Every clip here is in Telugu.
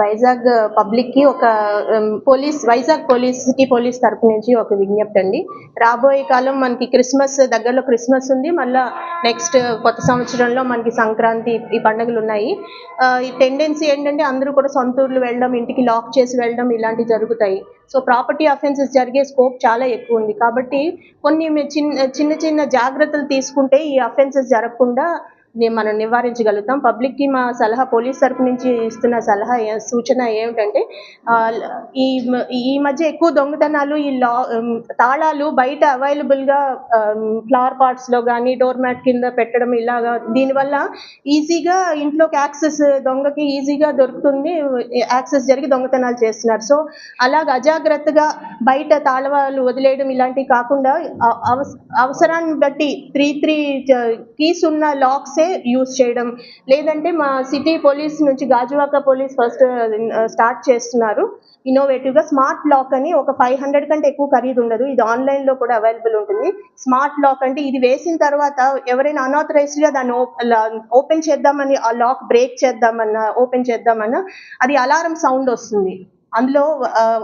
వైజాగ్ పబ్లిక్కి ఒక police Vizag police city police తరపు నుంచి ఒక విజ్ఞప్తి అండి. రాబోయే కాలం మనకి క్రిస్మస్ దగ్గరలో క్రిస్మస్ ఉంది మళ్ళా నెక్స్ట్ కొత్త సంవత్సరంలో మనకి సంక్రాంతి ఈ పండుగలు ఉన్నాయి. ఈ టెండెన్సీ ఏంటంటే అందరూ కూడా సొంత ఊర్లు వెళ్ళడం ఇంటికి లాక్ చేసి వెళ్ళడం ఇలాంటివి జరుగుతాయి. సో ప్రాపర్టీ అఫెన్సెస్ జరిగే స్కోప్ చాలా ఎక్కువ ఉంది. కాబట్టి కొన్ని చిన్న చిన్న చిన్న జాగ్రత్తలు తీసుకుంటే ఈ అఫెన్సెస్ జరగకుండా మనం నివారించగలుగుతాం. పబ్లిక్కి మా సలహా పోలీస్ తరపు నుంచి ఇస్తున్న సలహా సూచన ఏమిటంటే ఈ ఈ మధ్య ఎక్కువ దొంగతనాలు ఈ లా తాళాలు బయట అవైలబుల్గా ఫ్లవర్ పాట్స్లో కానీ డోర్ మ్యాట్ కింద పెట్టడం ఇలాగా దీనివల్ల ఈజీగా ఇంట్లోకి యాక్సెస్ దొంగకి ఈజీగా దొరుకుతుంది యాక్సెస్ జరిగి దొంగతనాలు చేస్తున్నారు. సో అలాగ అజాగ్రత్తగా బయట తాళవాలు వదిలేయడం ఇలాంటివి కాకుండా అవస- అవసరాన్ని బట్టి త్రీ త్రీ కీస్ ఉన్న లాక్స్ యూస్ చేయడం. లేదంటే మా సిటీ పోలీస్ నుంచి గాజువాక పోలీస్ ఫస్ట్ స్టార్ట్ చేస్తున్నారు. ఇన్నోవేటివ్గా స్మార్ట్ లాక్ అని ఒక ఫైవ్ హండ్రెడ్ కంటే ఎక్కువ ఖరీదు ఉండదు. ఇది ఆన్లైన్లో కూడా అవైలబుల్ ఉంటుంది. స్మార్ట్ లాక్ అంటే ఇది వేసిన తర్వాత ఎవరైనా అన్ఆథరైజ్డ్గా దాన్ని ఓపెన్ చేద్దామని ఆ లాక్ బ్రేక్ చేద్దామన్నా ఓపెన్ చేద్దామన్నా అది అలారం సౌండ్ వస్తుంది. అందులో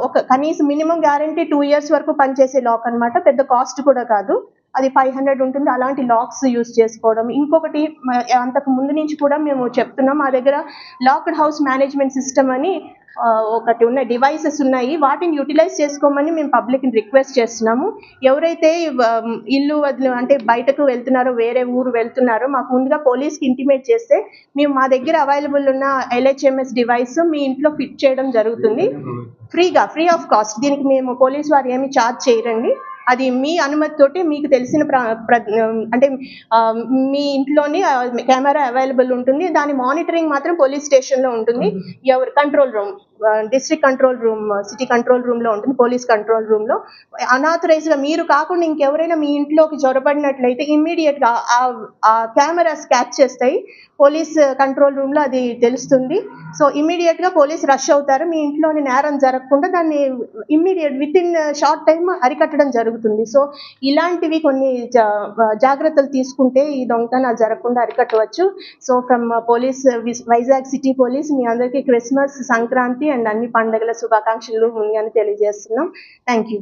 ఒక కనీసం మినిమం గ్యారంటీ టూ ఇయర్స్ వరకు పనిచేసే లాక్ అన్నమాట. పెద్ద కాస్ట్ కూడా కాదు. అది ఫైవ్ హండ్రెడ్ ఉంటుంది. అలాంటి లాక్స్ యూస్ చేసుకోవడం. ఇంకొకటి అంతకు ముందు నుంచి కూడా మేము చెప్తున్నాం మా దగ్గర లాక్డ్ హౌస్ మేనేజ్మెంట్ సిస్టమ్ అని ఒకటి ఉన్న డివైసెస్ ఉన్నాయి. వాటిని యూటిలైజ్ చేసుకోమని మేము పబ్లిక్ని రిక్వెస్ట్ చేస్తున్నాము. ఎవరైతే ఇల్లు వదిలి అంటే బయటకు వెళ్తున్నారో వేరే ఊరు వెళ్తున్నారో మాకు ముందుగా పోలీస్కి ఇంటిమేట్ చేస్తే మేము మా దగ్గర అవైలబుల్ ఉన్న ఎల్హెచ్ఎంఎస్ డివైస్ మీ ఇంట్లో ఫిట్ చేయడం జరుగుతుంది. ఫ్రీగా ఫ్రీ ఆఫ్ కాస్ట్ దీనికి మేము పోలీస్ వారు ఏమి ఛార్జ్ చేయరండి. అది మీ అనుమతితోటి మీకు తెలిసిన అంటే మీ ఇంట్లోని కెమెరా అవైలబుల్ ఉంటుంది. దాని మానిటరింగ్ మాత్రం పోలీస్ స్టేషన్లో ఉంటుంది. ఎవరు control room. District control room city control రూమ్లో ఉంటుంది పోలీస్ కంట్రోల్ రూమ్లో అనాథరైజ్గా మీరు కాకుండా ఇంకెవరైనా మీ ఇంట్లోకి జ్వరపడినట్లయితే ఇమ్మీడియట్గా ఆ కెమెరాస్ క్యాచ్ చేస్తాయి. పోలీస్ కంట్రోల్ రూమ్లో అది తెలుస్తుంది. సో ఇమ్మీడియట్గా పోలీస్ రష్ అవుతారు. మీ ఇంట్లోని నేరం జరగకుండా దాన్ని immediate with in short time అరికట్టడం జరుగుతుంది. సో ఇలాంటివి కొన్ని జా- జాగ్రత్తలు తీసుకుంటే ఈ దొంగతనాలు జరగకుండా అరికట్టవచ్చు. So from police Vizag city police మీ అందరికీ క్రిస్మస్ సంక్రాంతి అండ్. అన్ని పండుగల శుభాకాంక్షలు ముందుగానే తెలియజేస్తున్నాం. Thank you